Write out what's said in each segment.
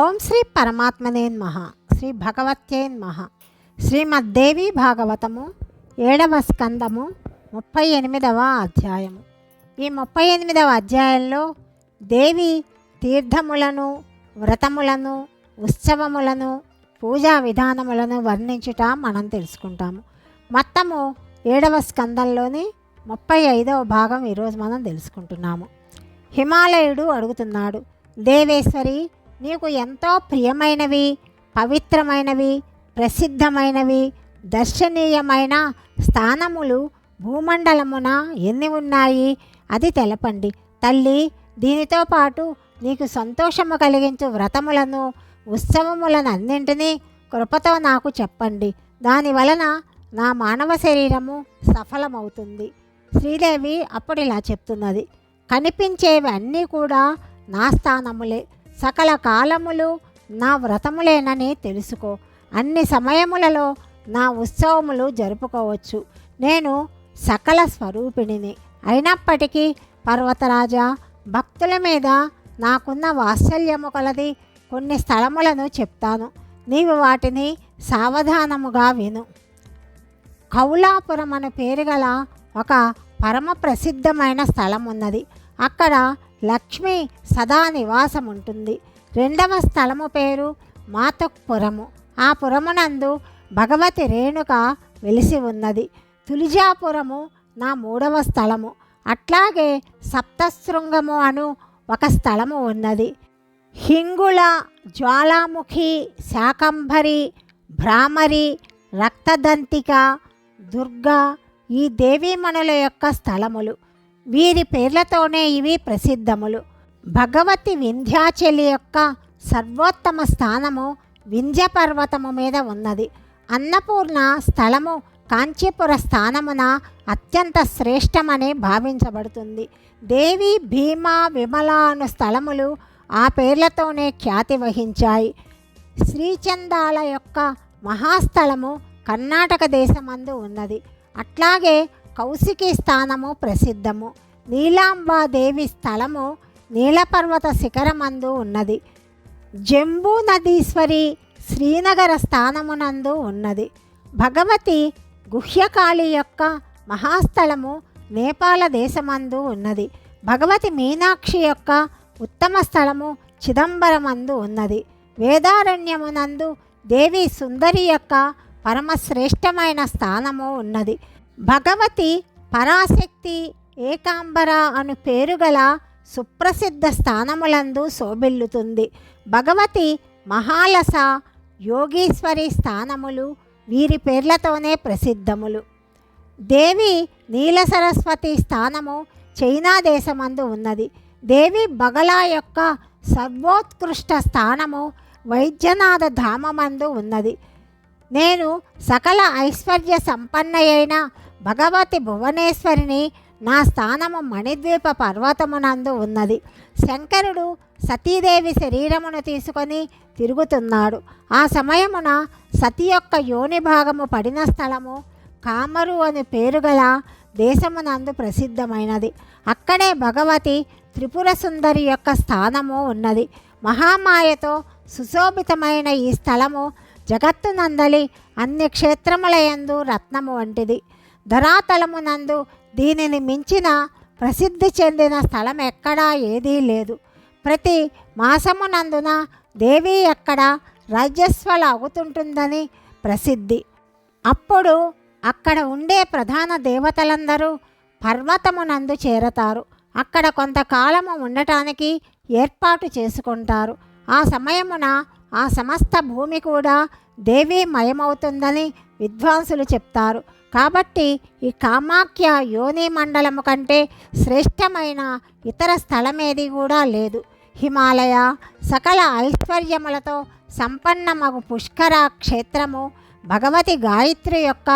ఓం శ్రీ పరమాత్మనేన్మహ శ్రీ భగవత్యేన్మహ శ్రీమద్దేవి భాగవతము ఏడవ స్కందము ముప్పై ఎనిమిదవ అధ్యాయము. ఈ ముప్పై ఎనిమిదవ అధ్యాయంలో దేవి తీర్థములను వ్రతములను ఉత్సవములను పూజా విధానములను వర్ణించుట మనం తెలుసుకుంటాము. మొత్తము ఏడవ స్కందంలోని ముప్పై ఐదవ భాగం ఈరోజు మనం తెలుసుకుంటున్నాము. హిమాలయుడు అడుగుతున్నాడు దేవేశ్వరి నీకు ఎంతో ప్రియమైనవి పవిత్రమైనవి ప్రసిద్ధమైనవి దర్శనీయమైన స్థానములు భూమండలమున ఎన్ని ఉన్నాయి? అది తెలపండి. తల్లి దీనితో పాటు నీకు సంతోషము కలిగించు వ్రతములను ఉత్సవములను అన్నింటినీ కృపతో నాకు చెప్పండి. దాని వలన నా మానవ శరీరము సఫలమవుతుంది. శ్రీదేవి అప్పుడు ఇలా చెప్తున్నది. కనిపించేవి అన్నీ కూడా నా స్థానములే. సకల కాలములు నా వ్రతములేనని తెలుసుకో. అన్ని సమయములలో నా ఉత్సవములు జరుపుకోవచ్చు. నేను సకల స్వరూపిణిని. అయినప్పటికీ పర్వతరాజా భక్తుల మీద నాకున్న వాత్సల్యము కలది కొన్ని స్థలములను చెప్తాను. నీవు వాటిని సావధానముగా విను. కౌలాపురం అనే పేరు గల ఒక పరమ ప్రసిద్ధమైన స్థలం ఉన్నది అక్కడ లక్ష్మి సదా నివాసం ఉంటుంది రెండవ స్థలము పేరు మాతక్పురము ఆ పురమునందు భగవతి రేణుక వెలిసి ఉన్నది. తులిజాపురము నా మూడవ స్థలము. అట్లాగే సప్తశృంగము అను ఒక స్థలము ఉన్నది. హింగుళ జ్వాలాముఖి శాకంభరి భ్రామరి రక్తదంతిక దుర్గా ఈ దేవీమణుల యొక్క స్థలములు. వీరి పేర్లతోనే ఇవి ప్రసిద్ధములు. భగవతి వింధ్యాచలి యొక్క సర్వోత్తమ స్థానము వింధ్య పర్వతము మీద ఉన్నది. అన్నపూర్ణ స్థలము కాంచీపుర స్థానమున అత్యంత శ్రేష్టమని భావించబడుతుంది. దేవి భీమా విమల అను స్థలములు ఆ పేర్లతోనే ఖ్యాతి వహించాయి. శ్రీచందాల యొక్క మహాస్థలము కర్ణాటక దేశమందు ఉన్నది. అట్లాగే కౌశికి స్థానము ప్రసిద్ధము. నీలాంబాదేవి స్థలము నీలపర్వత శిఖరమందు ఉన్నది. జంబూ నదీశ్వరి శ్రీనగర స్థానమునందు ఉన్నది. భగవతి గుహ్యకాళి యొక్క మహాస్థలము నేపాల దేశమందు ఉన్నది. భగవతి మీనాక్షి యొక్క ఉత్తమ స్థలము చిదంబరమందు ఉన్నది. వేదారణ్యమునందు దేవి సుందరి యొక్క పరమశ్రేష్టమైన స్థానము ఉన్నది. భగవతి పరాశక్తి ఏకాంబర అను పేరుగల సుప్రసిద్ధ స్థానములందు శోభిల్లుతుంది. భగవతి మహాలస యోగీశ్వరి స్థానములు వీరి పేర్లతోనే ప్రసిద్ధములు. దేవి నీల సరస్వతి స్థానము చైనా దేశమందు ఉన్నది. దేవి బగలా యొక్క సర్వోత్కృష్ట స్థానము వైద్యనాథ ధామమందు ఉన్నది. నేను సకల ఐశ్వర్య సంపన్నయైన భగవతి భువనేశ్వరిని నా స్థానము మణిద్వీప పర్వతమునందు ఉన్నది. శంకరుడు సతీదేవి శరీరమును తీసుకొని తిరుగుతున్నాడు. ఆ సమయమున సతి యొక్క యోని భాగము పడిన స్థలము కామరు అని పేరు గల దేశమునందు ప్రసిద్ధమైనది. అక్కడే భగవతి త్రిపుర సుందరి యొక్క స్థానము ఉన్నది. మహామాయతో సుశోభితమైన ఈ స్థలము జగత్తునందలి అన్ని క్షేత్రములయందు రత్నము వంటిది. ధరాతలమునందు దీనిని మించిన ప్రసిద్ధి చెందిన స్థలం ఎక్కడా ఏదీ లేదు. ప్రతి మాసమునందున దేవి ఎక్కడ రాజ్యస్వల అవుతుంటుందని ప్రసిద్ధి. అప్పుడు అక్కడ ఉండే ప్రధాన దేవతలందరూ పర్వతమునందు చేరతారు. అక్కడ కొంతకాలము ఉండటానికి ఏర్పాటు చేసుకుంటారు. ఆ సమయమున ఆ సమస్త భూమి కూడా దేవీమయమవుతుందని విద్వాంసులు చెప్తారు. కాబట్టి ఈ కామాఖ్య యోని మండలము కంటే శ్రేష్టమైన ఇతర స్థలమేది కూడా లేదు. హిమాలయ సకల ఐశ్వర్యములతో సంపన్నమగు పుష్కర క్షేత్రము భగవతి గాయత్రి యొక్క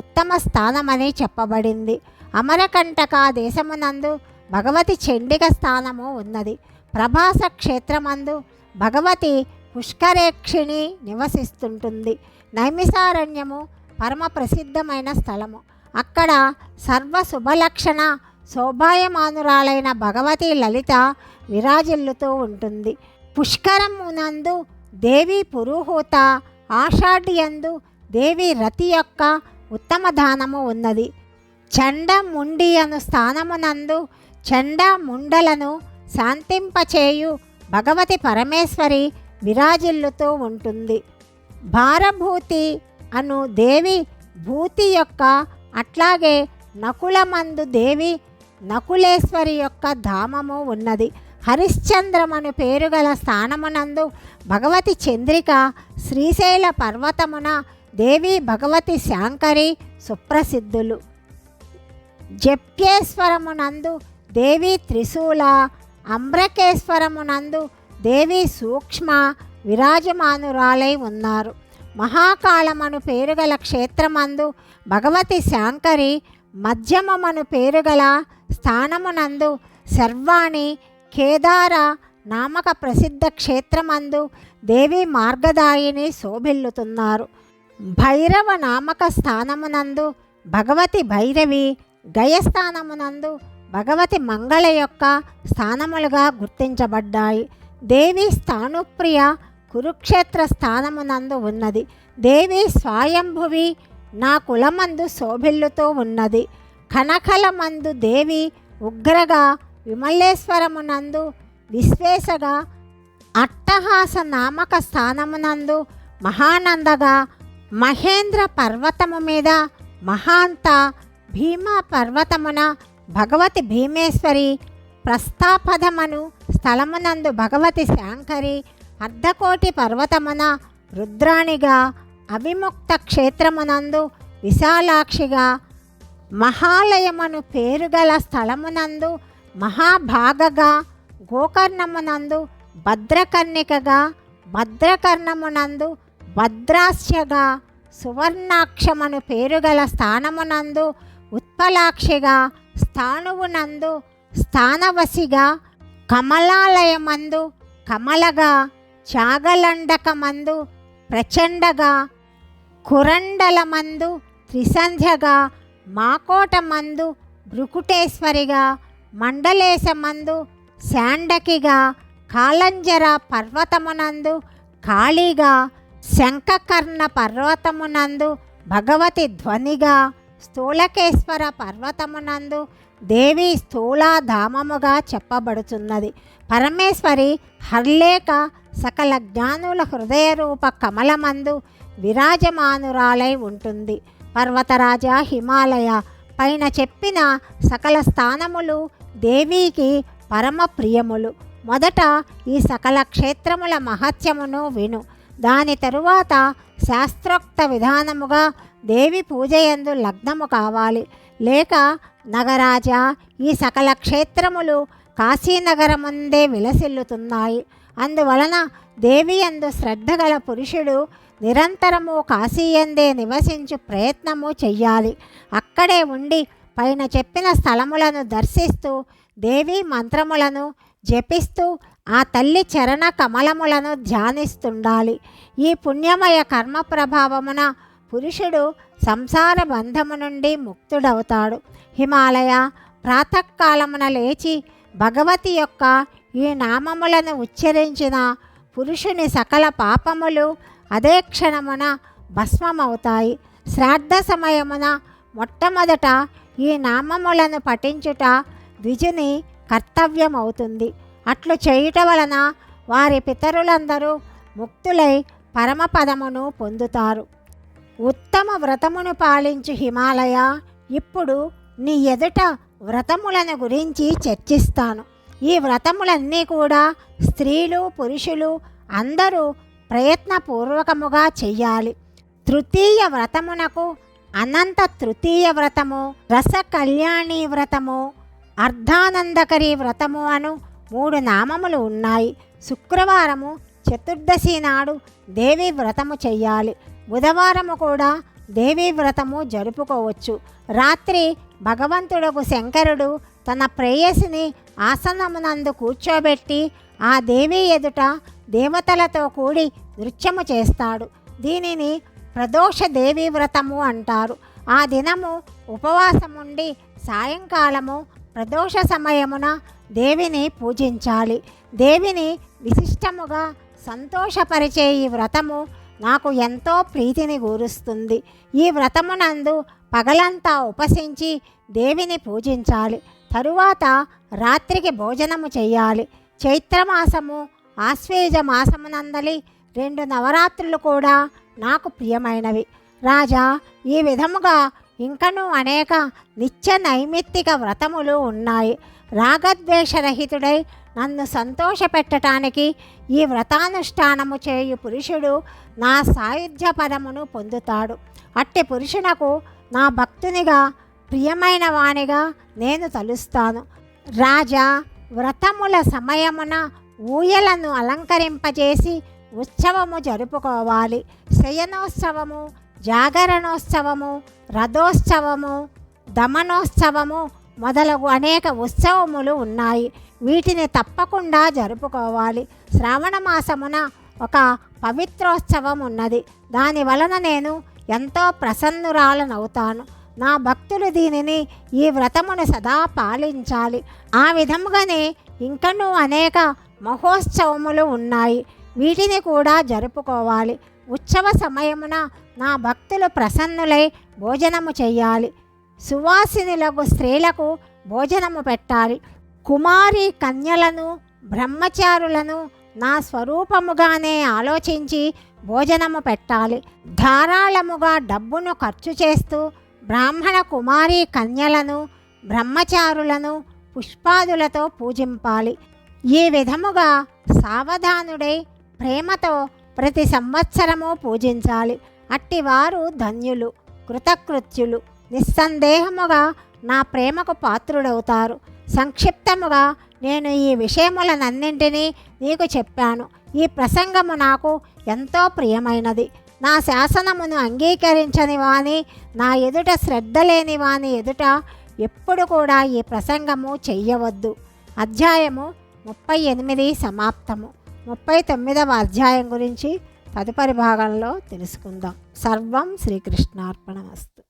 ఉత్తమ స్థానమని చెప్పబడింది. అమరకంటక దేశమునందు భగవతి చండిక స్థానము ఉన్నది. ప్రభాస క్షేత్రమందు భగవతి పుష్కరేక్షిణి నివసిస్తుంటుంది. నైమిసారణ్యము పరమ ప్రసిద్ధమైన స్థలము. అక్కడ సర్వ శుభలక్షణ శోభాయమానురాలైన భగవతి లలిత విరాజిల్లుతూ ఉంటుంది. పుష్కరమునందు దేవి పురుహూత ఆషాఢ్యందు దేవి రతి యొక్క ఉత్తమ దానము ఉన్నది. చండముండి అను స్థానమునందు చండముండలను శాంతింపచేయు భగవతి పరమేశ్వరి విరాజిల్లుతూ ఉంటుంది. భారభూతి అను దేవి భూతి యొక్క అట్లాగే నకులమందు దేవి నకులేశ్వరి యొక్క ధామము ఉన్నది. హరిశ్చంద్రమను పేరు గల స్థానమునందు భగవతి చంద్రిక శ్రీశైల పర్వతమున దేవి భగవతి శాంకరి సుప్రసిద్ధులు. జప్యేశ్వరమునందు దేవి త్రిశూల అంబ్రకేశ్వరమునందు దేవి సూక్ష్మ విరాజమానురాలై ఉన్నారు. మహాకాళమను పేరుగల క్షేత్రమందు భగవతి శాంకరి మధ్యమమను పేరుగల స్థానమునందు సర్వాణి కేదార నామక ప్రసిద్ధ క్షేత్రమందు దేవి మార్గదాయిని శోభిల్లుతున్నారు. భైరవ నామక స్థానమునందు భగవతి భైరవి గయస్థానమునందు భగవతి మంగళ యొక్క స్థానములుగా గుర్తించబడ్డాయి. దేవి స్థానుప్రియ కురుక్షేత్ర స్థానమునందు ఉన్నది. దేవి స్వయంభువి నా కులమందు శోభిల్లుతూ ఉన్నది. కనకలమందు దేవి ఉగ్రగా విమలేశ్వరమునందు విశ్వేశగా అట్టహాస నామక స్థానమునందు మహానందగా మహేంద్ర పర్వతము మీద మహాంత భీమా పర్వతమున భగవతి భీమేశ్వరి ప్రస్థాపదమను స్థలమునందు భగవతి శాంకరి అర్ధకోటి పర్వతమున రుద్రాణిగా అవిముక్త క్షేత్రమునందు విశాలాక్షిగా మహాలయమను పేరుగల స్థలమునందు మహాభాగగా గోకర్ణమునందు భద్రకర్ణికగా భద్రకర్ణమునందు భద్రాస్యగా సువర్ణాక్షమను పేరుగల స్థానమునందు ఉత్పలాక్షిగా స్థానువునందు స్థానవసిగా కమలాలయమందు కమలగా చాగలండకమందు ప్రచండగా కురండలమందు త్రిసంధ్యగా మాకోటమందు భృకుటేశ్వరిగా మండలేశమందు శాండకిగా కాలంజర పర్వతమునందు కాళీగా శంఖకర్ణ పర్వతమునందు భగవతి ధ్వనిగా స్థూలకేశ్వర పర్వతమునందు దేవి స్థూలాధామముగా చెప్పబడుతున్నది పరమేశ్వరి హర్లేక సకల జ్ఞానుల హృదయరూప కమలమందు విరాజమానురాలై ఉంటుంది. పర్వతరాజ హిమాలయ పైన చెప్పిన సకల స్థానములు దేవికి పరమ ప్రియములు. మొదట ఈ సకల క్షేత్రముల మహత్యమును విను. దాని తరువాత శాస్త్రోక్త విధానముగా దేవి పూజయందు లగ్నము కావాలి. లేక నగరాజ ఈ సకల క్షేత్రములు కాశీనగరముందే విలసిల్లుతున్నాయి. అందువలన దేవి అందు శ్రద్ధ గల పురుషుడు నిరంతరము కాశీయందే నివసించు ప్రయత్నము చెయ్యాలి. అక్కడే ఉండి పైన చెప్పిన స్థలములను దర్శిస్తూ దేవి మంత్రములను జపిస్తూ ఆ తల్లి చరణ కమలములను ధ్యానిస్తుండాలి. ఈ పుణ్యమయ కర్మ ప్రభావమున పురుషుడు సంసార బంధము నుండి ముక్తుడవుతాడు. హిమాలయ ప్రాతకాలమున లేచి భగవతి యొక్క ఈ నామములను ఉచ్చరించిన పురుషుని సకల పాపములు అదే క్షణమున భస్మమవుతాయి. శ్రాద్ధ సమయమున మొట్టమొదట ఈ నామములను పఠించుట ద్విజుని కర్తవ్యమవుతుంది. అట్లు చేయుట వలన వారి పితరులందరూ ముక్తులై పరమపదమును పొందుతారు. ఉత్తమ వ్రతమును పాలించు హిమాలయ ఇప్పుడు నీ ఎదుట వ్రతములను గురించి చర్చిస్తాను. ఈ వ్రతములన్నీ కూడా స్త్రీలు పురుషులు అందరూ ప్రయత్నపూర్వకముగా చెయ్యాలి. తృతీయ వ్రతమునకు అనంత తృతీయ వ్రతము రస కళ్యాణి వ్రతము అర్ధానందకరి వ్రతము అను మూడు నామములు ఉన్నాయి. శుక్రవారము చతుర్దశి నాడు దేవి వ్రతము చెయ్యాలి. బుధవారము కూడా దేవి వ్రతము జరుపుకోవచ్చు. రాత్రి భగవంతుడకు శంకరుడు తన ప్రేయసిని ఆసనమునందు కూర్చోబెట్టి ఆ దేవి ఎదుట దేవతలతో కూడి నృత్యము చేస్తాడు. దీనిని ప్రదోష దేవి వ్రతము అంటారు. ఆ దినము ఉపవాసముండి సాయంకాలము ప్రదోష సమయమున దేవిని పూజించాలి. దేవిని విశిష్టముగా సంతోషపరిచే ఈ వ్రతము నాకు ఎంతో ప్రీతిని కూరుస్తుంది ఈ వ్రతమునందు పగలంతా ఉపసించి దేవిని పూజించాలి. తరువాత రాత్రికి భోజనము చేయాలి. చైత్రమాసము ఆశ్వేజ మాసమునందలి రెండు నవరాత్రులు కూడా నాకు ప్రియమైనవి. రాజా ఈ విధముగా ఇంకనూ అనేక నిత్య నైమిత్తిక వ్రతములు ఉన్నాయి. రాగద్వేషరహితుడై నన్ను సంతోషపెట్టడానికి ఈ వ్రతానుష్ఠానము చేయు పురుషుడు నా సాయుధ్య పదమును పొందుతాడు. అట్టి పురుషునకు నా భక్తునిగా ప్రియమైన వానిగా నేను తలుస్తాను. రాజా వ్రతముల సమయమున ఊయలను అలంకరింపజేసి ఉత్సవము జరుపుకోవాలి. శయనోత్సవము జాగరణోత్సవము రథోత్సవము దమనోత్సవము మొదలగు అనేక ఉత్సవములు ఉన్నాయి. వీటిని తప్పకుండా జరుపుకోవాలి. శ్రావణ మాసమున ఒక పవిత్రోత్సవం ఉన్నది దాని వలన నేను ఎంతో ప్రసన్నురాలనవుతాను. నా భక్తులు దీనిని ఈ వ్రతమును సదా పాలించాలి. ఆ విధముగానే ఇంకనూ అనేక మహోత్సవములు ఉన్నాయి. వీటిని కూడా జరుపుకోవాలి. ఉత్సవ సమయమున నా భక్తులు ప్రసన్నులై భోజనము చేయాలి సువాసినులకు స్త్రీలకు భోజనము పెట్టాలి. కుమారి కన్యలను బ్రహ్మచారులను నా స్వరూపముగానే ఆలోచించి భోజనము పెట్టాలి. ధారాళముగా డబ్బును ఖర్చు చేస్తూ బ్రాహ్మణ కుమారి కన్యలను బ్రహ్మచారులను పుష్పాదులతో పూజింపాలి. ఈ విధముగా సావధానుడై ప్రేమతో ప్రతి సంవత్సరము పూజించాలి. అట్టివారు ధన్యులు కృతకృత్యులు నిస్సందేహముగా నా ప్రేమకు పాత్రుడవుతారు. సంక్షిప్తముగా నేను ఈ విషయములనన్నింటినీ నీకు చెప్పాను. ఈ ప్రసంగము నాకు ఎంతో ప్రియమైనది. నా శాసనమును అంగీకరించని వాని నా ఎదుట శ్రద్ధ లేని వాని ఎదుట ఎప్పుడు కూడా ఈ ప్రసంగము చెయ్యవద్దు. అధ్యాయము ముప్పై ఎనిమిది సమాప్తము. ముప్పై తొమ్మిదవ అధ్యాయం గురించి తదుపరి భాగంలో తెలుసుకుందాం. సర్వం శ్రీకృష్ణార్పణమస్తు.